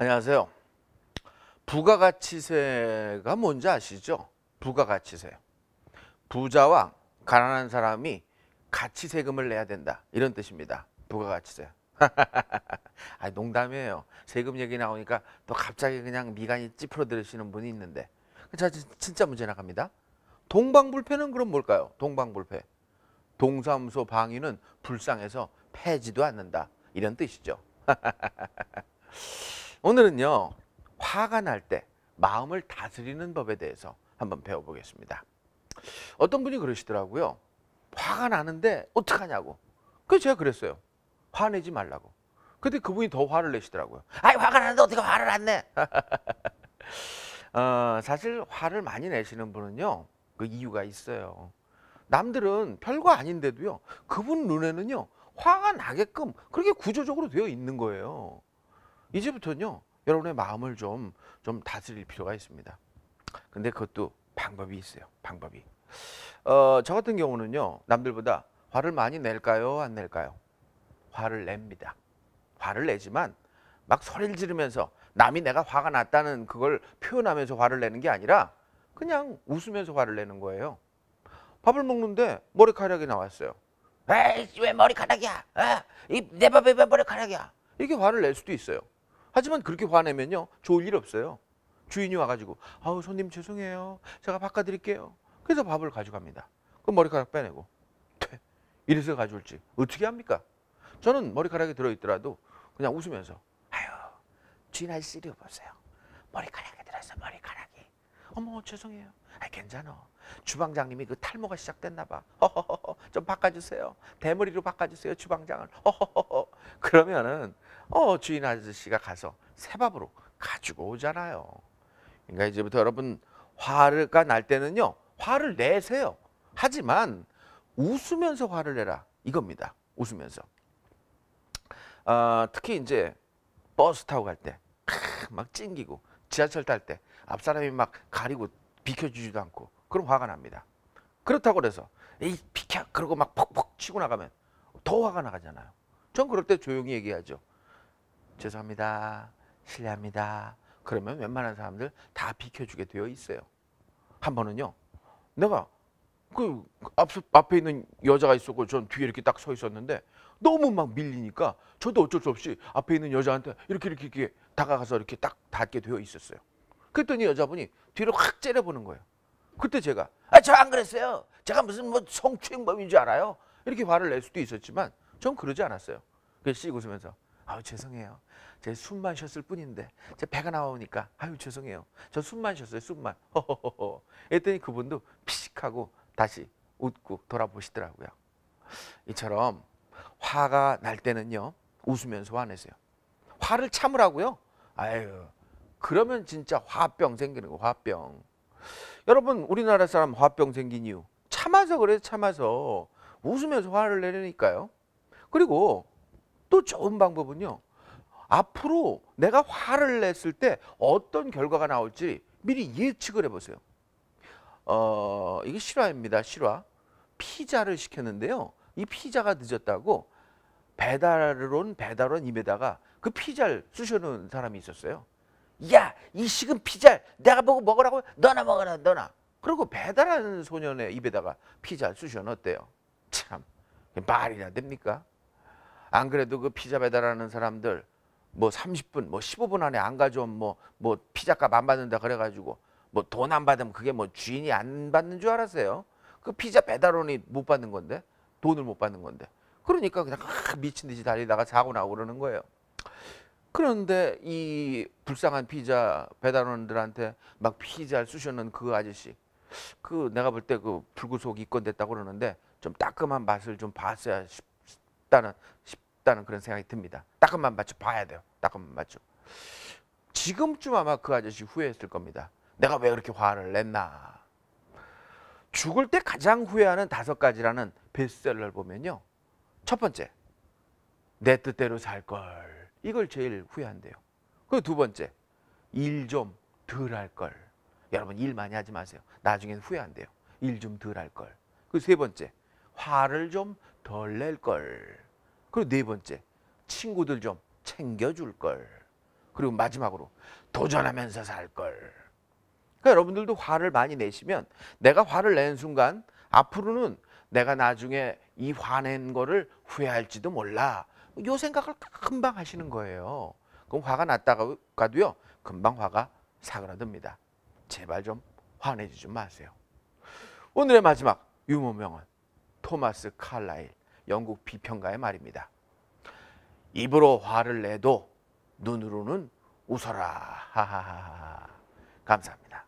안녕하세요. 부가가치세가 뭔지 아시죠? 부가가치세. 부자와 가난한 사람이 같이 세금을 내야 된다. 이런 뜻입니다. 부가가치세. 아, 농담이에요. 세금 얘기 나오니까 또 갑자기 그냥 미간이 찌푸려 들으시는 분이 있는데. 자, 진- 진짜 문제 나갑니다. 동방불패는 그럼 뭘까요? 동방불패. 동사무소 방위는 불쌍해서 패지도 않는다. 이런 뜻이죠. 오늘은요. 화가 날 때 마음을 다스리는 법에 대해서 한번 배워보겠습니다. 어떤 분이 그러시더라고요. 화가 나는데 어떡하냐고. 그래서 제가 그랬어요. 화내지 말라고. 근데 그분이 더 화를 내시더라고요. 아이 화가 나는데 어떻게 화를 안 내? 어, 사실 화를 많이 내시는 분은요. 그 이유가 있어요. 남들은 별거 아닌데도요. 그분 눈에는요. 화가 나게끔 그렇게 구조적으로 되어 있는 거예요. 이제부터는요. 여러분의 마음을 좀, 좀 다스릴 필요가 있습니다. 근데 그것도 방법이 있어요. 방법이. 어, 저 같은 경우는요. 남들보다 화를 많이 낼까요? 안 낼까요? 화를 냅니다. 화를 내지만 막 소리를 지르면서 남이 내가 화가 났다는 그걸 표현하면서 화를 내는 게 아니라 그냥 웃으면서 화를 내는 거예요. 밥을 먹는데 머리카락이 나왔어요. 에이, 왜 머리카락이야? 아, 이내 밥에 왜 머리카락이야? 이렇게 화를 낼 수도 있어요. 하지만 그렇게 화내면요, 좋을 일 없어요. 주인이 와가지고, 아우 손님 죄송해요, 제가 바꿔드릴게요. 그래서 밥을 가져갑니다. 그럼 머리카락 빼내고, 퇴. 이래서 가져올지 어떻게 합니까? 저는 머리카락이 들어있더라도 그냥 웃으면서, 아유, 주인 아저씨 이리 보세요. 머리카락이 들어있어, 머리카락이. 어머 죄송해요. 아 괜찮아. 주방장님이 그 탈모가 시작됐나 봐. 허허허 좀 바꿔주세요. 대머리로 바꿔주세요 주방장을. 허허허 그러면은 어 주인 아저씨가 가서 새밥으로 가지고 오잖아요. 그러니까 이제부터 여러분 화가 날 때는요 화를 내세요. 하지만 웃으면서 화를 내라 이겁니다. 웃으면서. 아 특히 이제 버스 타고 갈 때 막 찡기고 지하철 탈 때 앞 사람이 막 가리고 비켜주지도 않고 그럼 화가 납니다. 그렇다고 그래서 이 비켜 그러고 막 퍽퍽 치고 나가면 더 화가 나가잖아요. 전 그럴 때 조용히 얘기하죠. 죄송합니다. 실례합니다. 그러면 웬만한 사람들 다 비켜주게 되어 있어요. 한 번은요. 내가 그 앞, 앞에 있는 여자가 있었고 전 뒤에 이렇게 딱 서 있었는데 너무 막 밀리니까 저도 어쩔 수 없이 앞에 있는 여자한테 이렇게 이렇게 이렇게 다가가서 이렇게 딱 닿게 되어 있었어요. 그랬더니 여자분이 뒤로 확 째려보는 거예요. 그때 제가 아 저 안 그랬어요. 제가 무슨 뭐 성추행범인 줄 알아요. 이렇게 화를 낼 수도 있었지만 전 그러지 않았어요. 그래서 씩 웃으면서 아유 죄송해요. 제 숨만 쉬었을 뿐인데 제 배가 나오니까 아유 죄송해요. 저 숨만 쉬었어요. 숨만. 허허허허. 했더니 그분도 피식하고 다시 웃고 돌아보시더라고요. 이처럼 화가 날 때는요 웃으면서 화내세요. 화를 참으라고요. 아유 그러면 진짜 화병 생기는 거 화병. 여러분 우리나라 사람 화병 생긴 이유 참아서 그래 참아서 웃으면서 화를 내려니까요. 그리고 또 좋은 방법은요. 앞으로 내가 화를 냈을 때 어떤 결과가 나올지 미리 예측을 해보세요. 어 이게 실화입니다. 실화. 피자를 시켰는데요. 이 피자가 늦었다고 배달을 온 배달원 입에다가 그 피자를 쑤셔놓은 사람이 있었어요. 야, 이 식은 피자 내가 보고 먹으라고 너나 먹어라, 너나. 그리고 배달하는 소년의 입에다가 피자를 쑤셔 넣었대요. 참, 말이나 됩니까? 안 그래도 그 피자 배달하는 사람들 뭐 30분, 뭐 15분 안에 안 가져오면 뭐, 뭐 피자값 안 받는다 그래가지고 뭐 돈 안 받으면 그게 뭐 주인이 안 받는 줄 알았어요. 그 피자 배달원이 못 받는 건데 돈을 못 받는 건데 그러니까 그냥 아, 미친 듯이 달리다가 사고 나고 그러는 거예요. 그런데 이 불쌍한 피자 배달원들한테 막 피자를 쑤셔놓은 그 아저씨 그 내가 볼 때 그 불구속 입건됐다고 그러는데 좀 따끔한 맛을 좀 봤어야 싶다는 싶다는 그런 생각이 듭니다. 따끔한 맛 좀 봐야 돼요. 따끔한 맛 좀. 지금쯤 아마 그 아저씨 후회했을 겁니다. 내가 왜 그렇게 화를 냈나. 죽을 때 가장 후회하는 다섯 가지라는 베스트셀러를 보면요. 첫 번째, 내 뜻대로 살 걸. 이걸 제일 후회한대요. 그리고 두 번째, 일 좀 덜 할 걸. 여러분 일 많이 하지 마세요. 나중엔 후회한대요. 일 좀 덜 할 걸. 그리고 세 번째, 화를 좀 덜 낼 걸. 그리고 네 번째, 친구들 좀 챙겨줄 걸. 그리고 마지막으로 도전하면서 살 걸. 그러니까 여러분들도 화를 많이 내시면 내가 화를 내는 순간 앞으로는 내가 나중에 이 화낸 거를 후회할지도 몰라. 요 생각을 금방 하시는 거예요. 그럼 화가 났다가도요 금방 화가 사그라듭니다. 제발 좀 화내지 좀 마세요. 오늘의 마지막 유머 명언 토마스 칼라일 영국 비평가의 말입니다. 입으로 화를 내도 눈으로는 웃어라. 감사합니다.